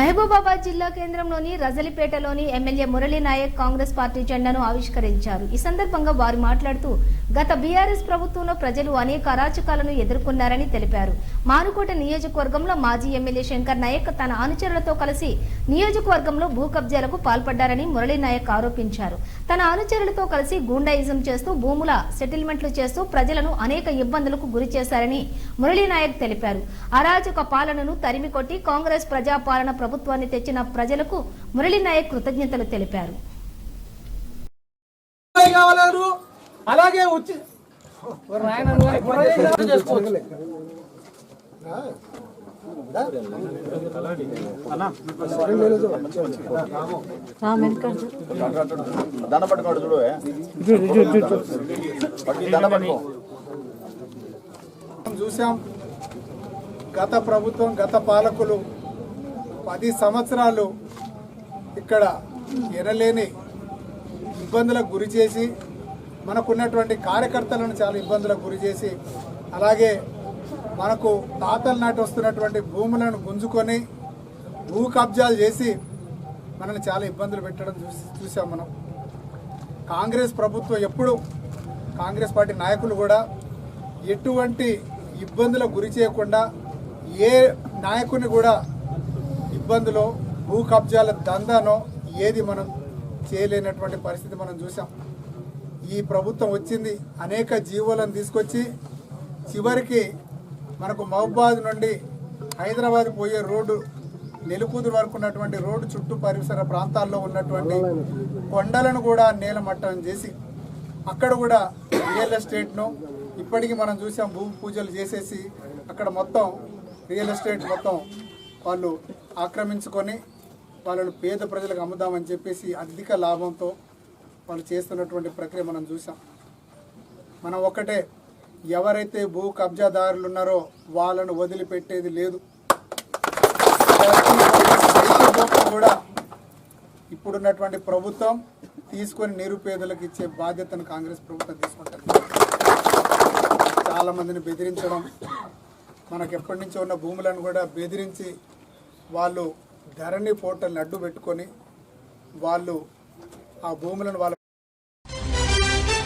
మహబూబాబాద్ జిల్లా కేంద్రంలోని రజలిపేటలోని ఎమ్మెల్యే మురళీ నాయక్ కాంగ్రెస్ పార్టీ జెండాను ఆవిష్కరించారు. ఈ సందర్భంగా వారు మాట్లాడుతూ గత బీఆర్ఎస్ ప్రభుత్వంలో ప్రజలు అనేక అరాచకాలను ఎదుర్కొన్నారని తెలిపారు. మానుకోట నియోజకవర్గంలో మాజీ ఎమ్మెల్యే శంకర్ నాయక్ తన అనుచరులతో కలిసి నియోజకవర్గంలో భూ కబ్జాలకు పాల్పడ్డారని మురళీ నాయక్ ఆరోపించారు. తన అనుచరులతో కలిసి గూండాయిజం చేస్తూ భూముల సెటిల్మెంట్లు చేస్తూ ప్రజలను అనేక ఇబ్బందులకు గురి చేశారని మురళీ నాయక్ తెలిపారు. అరాచక పాలనను తరిమి కొట్టి కాంగ్రెస్ ప్రజాపాలన ప్రభుత్వాన్ని తెచ్చిన ప్రజలకు మురళీ నాయక్ కృతజ్ఞతలు తెలిపారు. అలాగే వచ్చి దండ పట్టుకోడు చూడు దండ పట్టుకో చూసాం. గత ప్రభుత్వం గత పాలకులు పది సంవత్సరాలు ఇక్కడ ఎనలేని ఇబ్బందులకు గురి చేసి మనకున్నటువంటి కార్యకర్తలను చాలా ఇబ్బందులకు గురి చేసి అలాగే మనకు తాతల నాటి వస్తున్నటువంటి భూములను గుంజుకొని భూ కబ్జాలు చేసి మనల్ని చాలా ఇబ్బందులు పెట్టడం చూసి చూసాం మనం. కాంగ్రెస్ ప్రభుత్వం ఎప్పుడు కాంగ్రెస్ పార్టీ నాయకులు కూడా ఎటువంటి ఇబ్బందులకు గురి చేయకుండా ఏ నాయకుని కూడా ఇబ్బందులో భూ కబ్జాల దందానో ఏది మనం చేయలేనటువంటి పరిస్థితి మనం చూసాం ఈ ప్రభుత్వం వచ్చింది అనేక జీవోలను తీసుకొచ్చి చివరికి మనకు మహబాద్ నుండి హైదరాబాద్ పోయే రోడ్డు నెలుకూదురు వరకు ఉన్నటువంటి రోడ్డు చుట్టూ పరిసర ప్రాంతాల్లో ఉన్నటువంటి కొండలను కూడా నేలమట్టం చేసి అక్కడ కూడా రియల్ ఎస్టేట్ను ఇప్పటికీ మనం చూసాం భూమి పూజలు చేసేసి అక్కడ మొత్తం రియల్ ఎస్టేట్ మొత్తం వాళ్ళు ఆక్రమించుకొని వాళ్ళను పేద ప్రజలకు అమ్ముదామని చెప్పేసి అధిక లాభంతో వాళ్ళు చేస్తున్నటువంటి ప్రక్రియ మనం చూసాం మనం ఒక్కటే ఎవరైతే భూ కబ్జాదారులు ఉన్నారో వాళ్ళను వదిలిపెట్టేది లేదు. కూడా ఇప్పుడున్నటువంటి ప్రభుత్వం తీసుకొని నిరుపేదలకు ఇచ్చే బాధ్యతను కాంగ్రెస్ ప్రభుత్వం తీసుకుంటుంది. చాలా మందిని బెదిరించడం మనకు ఎప్పటి నుంచో ఉన్న భూములను కూడా బెదిరించి వాళ్ళు ధరణి పోర్టల్ని అడ్డు పెట్టుకొని వాళ్ళు ఆ భూములను వాళ్ళ